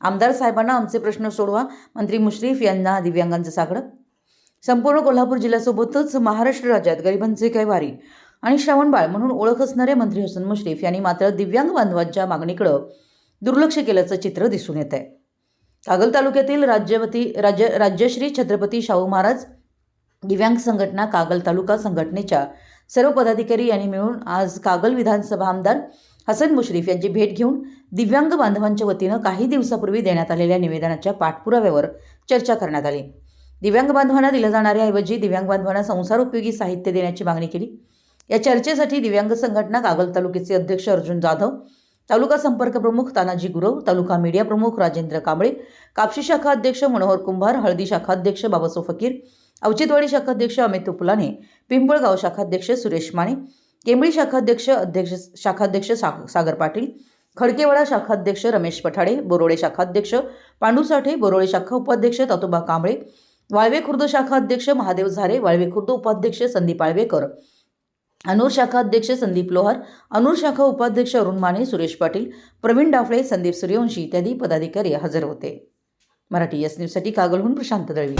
आमदार साहेबांना आमचे प्रश्न सोडवा. मंत्री मुश्रीफ यांना दिव्यांगांचं साकडं. संपूर्ण कोल्हापूर जिल्ह्यासोबतच महाराष्ट्र राज्यात गरिबांचे कैवारी आणि श्रावणबाळ म्हणून ओळख असणारे मंत्री हसन मुश्रीफ यांनी मात्र दिव्यांग बांधवांच्या मागणीकडं दुर्लक्ष केल्याचं चित्र दिसून येत आहे कागल तालुक्यातील राज्यवती राज्य राज्यश्री छत्रपती शाहू महाराज दिव्यांग संघटना कागल तालुका संघटनेच्या सर्व पदाधिकारी यांनी मिळून आज कागल विधानसभा आमदार हसन मुश्रीफ यांची भेट घेऊन दिव्यांग बांधवांच्या वतीनं काही दिवसापूर्वी देण्यात आलेल्या निवेदनाच्या पाठपुराव्यावर चर्चा करण्यात आली. दिव्यांग बांधवांना दिल्या जाणाऱ्याऐवजी दिव्यांग बांधवांना संसार उपयोगी साहित्य देण्याची मागणी केली. या चर्चेसाठी दिव्यांग संघटना कागल तालुक्याचे अध्यक्ष अर्जुन जाधव तालुका संपर्क प्रमुख तानाजी गुरव तालुका मीडिया प्रमुख राजेंद्र कांबळे कापशी शाखा अध्यक्ष मनोहर कुंभार हळदी शाखा अध्यक्ष बाबासो फकीर अवचितवाडी शाखाध्यक्ष अमित तुपलाने पिंपळगाव शाखाध्यक्ष सुरेश माने केंबळी शाखाध्यक्ष अध्यक्ष शाखाध्यक्ष सा सागर पाटील खडकेवाडा शाखाध्यक्ष रमेश पठाडे बोरोडे शाखाध्यक्ष पांडू साठे बोरोडे शाखा उपाध्यक्ष तातोबा कांबळे वाळवे खुर्द शाखा अध्यक्ष महादेव झारे वाळवे खुर्द उपाध्यक्ष संदीप आळवेकर अनूर शाखा अध्यक्ष संदीप लोहार अनूर शाखा उपाध्यक्ष अरुण माने सुरेश पाटील प्रवीण डाफळे संदीप सूर्यवंशी इत्यादी पदाधिकारी हजर होते. मराठी एस न्यूजसाठी कागलहून प्रशांत दळवी.